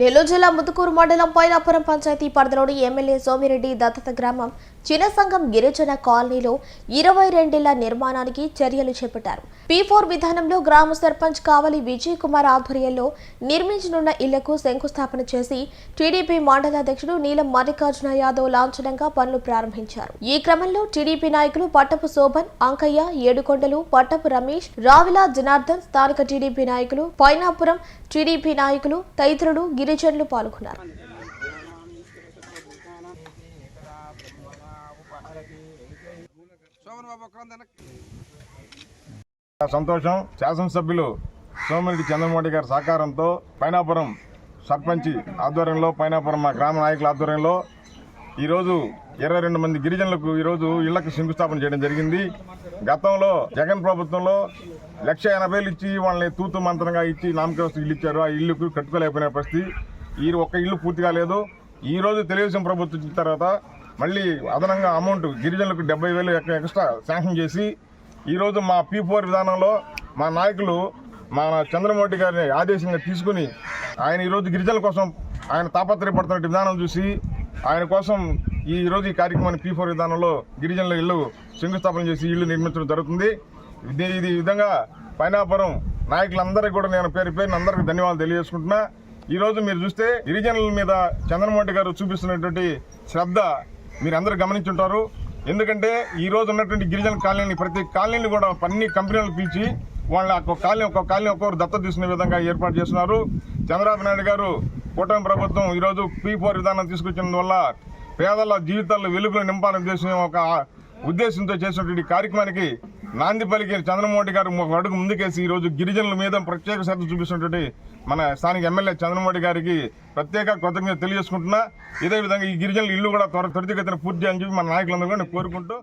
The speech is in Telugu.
నెల్లూరు జిల్లా ముదుకూరు మండలం పైనాపురం పంచాయతీ పరిధిలోని ఎమ్మెల్యే సోమిరెడ్డి దత్తత గ్రామం చిన్నసంగం గిరిజన కాలనీలో ఇరవై రెండేళ్ళ నిర్మాణానికి చర్యలు చేపట్టారు. పీ ఫోర్ విధానంలో గ్రామ సర్పంచ్ కావలి విజయ్ కుమార్ ఆధ్వర్యంలో నిర్మించనున్న ఇళ్ళకు శంకుస్థాపన చేసి టీడీపీ మండల అధ్యక్షుడు నీలం మల్లికార్జున యాదవ్ లాంఛనంగా పనులు ప్రారంభించారు. ఈ క్రమంలో టీడీపీ నాయకులు పట్టపు శోభన్ అంకయ్య ఏడుకొండలు పట్టపు రమేష్ రావిలా జనార్దన్ స్థానిక టీడీపీ నాయకులు పైనాపురం టీడీపీ నాయకులు తదితరులు గిరిజనులు పాల్గొన్నారు. సంతోషం శాసనసభ్యులు సోమిరెడ్డి చంద్రమోహన్ గారి సహకారంతో పైనాపురం సర్పంచ్ ఆధ్వర్యంలో పైనాపురం మా గ్రామ నాయకుల ఆధ్వర్యంలో ఈరోజు ఇరవై రెండు మంది గిరిజనులకు ఈరోజు ఇళ్ళకు శంకుస్థాపన చేయడం జరిగింది. గతంలో జగన్ ప్రభుత్వంలో లక్ష ఎనభై వేలు ఇచ్చి వాళ్ళని తూతు మంత్రంగా ఇచ్చి నామకవస్తు ఇల్లు ఇచ్చారు. ఆ ఇల్లుకు కట్టుకోలేకపోయిన పరిస్థితి. ఈ ఒక్క ఇల్లు పూర్తిగా లేదు. ఈ రోజు తెలుగుదేశం ప్రభుత్వం ఇచ్చిన తర్వాత మళ్ళీ అదనంగా అమౌంట్ గిరిజనులకు డెబ్బై వేలు ఎక్క- ఎక్స్ట్రా శాంక్షన్ చేసి ఈరోజు మా పీ ఫోర్ విధానంలో మా నాయకులు మా చంద్రమౌళి గారిని ఆదేశంగా తీసుకుని ఆయన ఈరోజు గిరిజనుల కోసం ఆయన తాపత్రయపడుతున్న విధానం చూసి ఆయన కోసం ఈ రోజు ఈ కార్యక్రమాన్ని పీ ఫోర్ విధానంలో గిరిజనుల ఇల్లు శంకుస్థాపన చేసి ఇల్లు నిర్మించడం జరుగుతుంది. ఇది విధంగా పైనాపురం నాయకులందరికీ కూడా నేను పేరు పేరున అందరికీ ధన్యవాదాలు తెలియజేసుకుంటున్నా. ఈ రోజు మీరు చూస్తే గిరిజనుల మీద చంద్రమౌంటి గారు చూపిస్తున్నటువంటి శ్రద్ధ మీరు అందరూ గమనించుంటారు. ఎందుకంటే ఈ రోజు ఉన్నటువంటి గిరిజన కాలనీని ప్రతి కాలనీని కూడా అన్ని కంపెనీలు పిలిచి వాళ్ళ ఒక్కొక్క కాలనీ ఒక్కొక్క కాలనీ ఒక్కొక్కరు దత్త తీసుకునే విధంగా ఏర్పాటు చేస్తున్నారు. చంద్రబాబు నాయుడు గారు కూటమి ప్రభుత్వం ఈరోజు పీ ఫోర్ విధానం తీసుకొచ్చినందువల్ల పేదల జీవితాల్లో వెలుగులు నింపాలని ఉద్దేశం ఒక ఉద్దేశంతో చేసినటువంటి కార్యక్రమానికి నాంది పలికి చంద్రమోహన్ గారు ఒక అడుగు ముందుకేసి ఈ రోజు గిరిజనుల మీద ప్రత్యేక శ్రద్ధ చూపిస్తున్నటువంటి మన స్థానిక ఎమ్మెల్యే చంద్రమోహన్ గారికి ప్రత్యేక కృతజ్ఞత తెలియజేసుకుంటున్నా. ఇదే విధంగా ఈ గిరిజనుల ఇల్లు కూడా త్వర త్వరితగతిన పూర్తి అని చెప్పి మన నాయకులందరూ కూడా కోరుకుంటూ